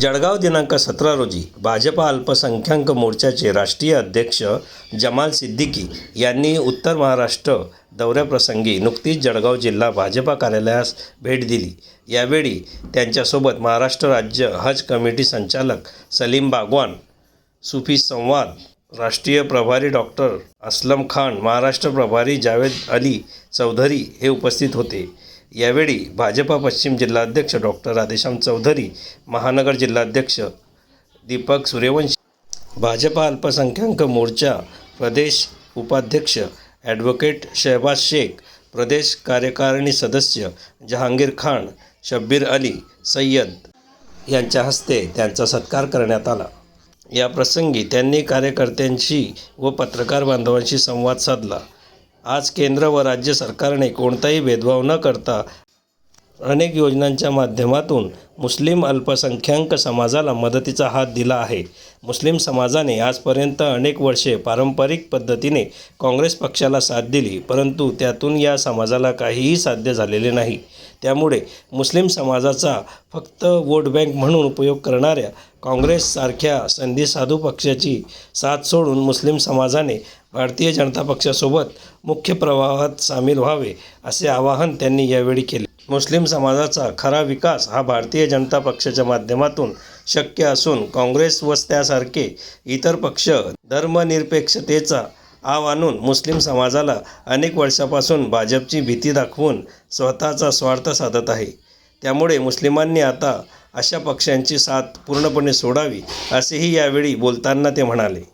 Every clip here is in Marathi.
जळगाव दिनांक सतरा रोजी भाजपा अल्पसंख्याक मोर्चाचे राष्ट्रीय अध्यक्ष जमाल सिद्दीकी यांनी उत्तर महाराष्ट्र दौऱ्याप्रसंगी नुकतीच जळगाव जिल्हा भाजपा कार्यालयास भेट दिली. यावेळी त्यांच्यासोबत महाराष्ट्र राज्य हज कमिटी संचालक सलीम बागवान सुफी संवाद राष्ट्रीय प्रभारी डॉक्टर असलम खान महाराष्ट्र प्रभारी जावेद अली चौधरी हे उपस्थित होते. यावेळी भाजपा पश्चिम जिल्हाध्यक्ष डॉक्टर राधेश्याम चौधरी महानगर जिल्हाध्यक्ष दीपक सूर्यवंशी भाजपा अल्पसंख्याक मोर्चा प्रदेश उपाध्यक्ष ॲडव्होकेट शहबाज शेख प्रदेश कार्यकारिणी सदस्य जहांगीर खान शब्बीर अली सय्यद यांच्या हस्ते त्यांचा सत्कार करण्यात आला. या प्रसंगी त्यांनी कार्यकर्त्यांशी व पत्रकार बांधवांशी संवाद साधला. आज केंद्र व राज्य सरकारने कोणताही भेदभाव न करता अनेक योजनांच्या माध्यमातून मुस्लिम अल्पसंख्याक समाजाला मदतीचा हात दिला आहे. मुस्लिम समाजाने आजपर्यंत अनेक वर्षे पारंपरिक पद्धतीने काँग्रेस पक्षाला साथ दिली परंतु त्यातून या समाजाला काहीही साध्य झालेले नाही. त्यामुळे मुस्लिम समाजाचा फक्त वोट बँक म्हणून उपयोग करणाऱ्या काँग्रेससारख्या संधी साधू पक्षाची साथ सोडून मुस्लिम समाजाने भारतीय जनता पक्षासोबत मुख्य प्रवाहात सामील व्हावे असे आवाहन त्यांनी यावेळी केले. मुस्लिम समाजाचा खरा विकास हा भारतीय जनता पक्षाच्या माध्यमातून शक्य असून काँग्रेस व त्यासारखे इतर पक्ष धर्मनिरपेक्षतेचा आव आणून मुस्लिम समाजाला अनेक वर्षापासून भाजपची भीती दाखवून स्वतःचा स्वार्थ साधत आहे. त्यामुळे मुस्लिमांनी आता अशा पक्षांची साथ पूर्णपणे सोडावी असेही यावेळी बोलताना ते म्हणाले.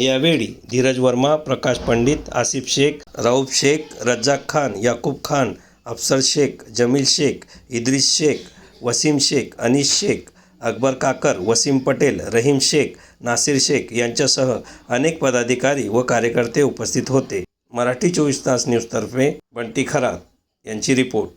यावेळी धीरज वर्मा प्रकाश पंडित आसिफ शेख राऊफ शेख रज्जाक खान याकूब खान अफसर शेख जमील शेख इद्रिस शेख वसीम शेख अनिश शेख अकबर काकर वसीम पटेल रहीम शेख नासिर शेख यांच्यासह अनेक पदाधिकारी व कार्यकर्ते उपस्थित होते. मराठी चोवीस तास न्यूजतर्फे बंटी खरात यांची रिपोर्ट.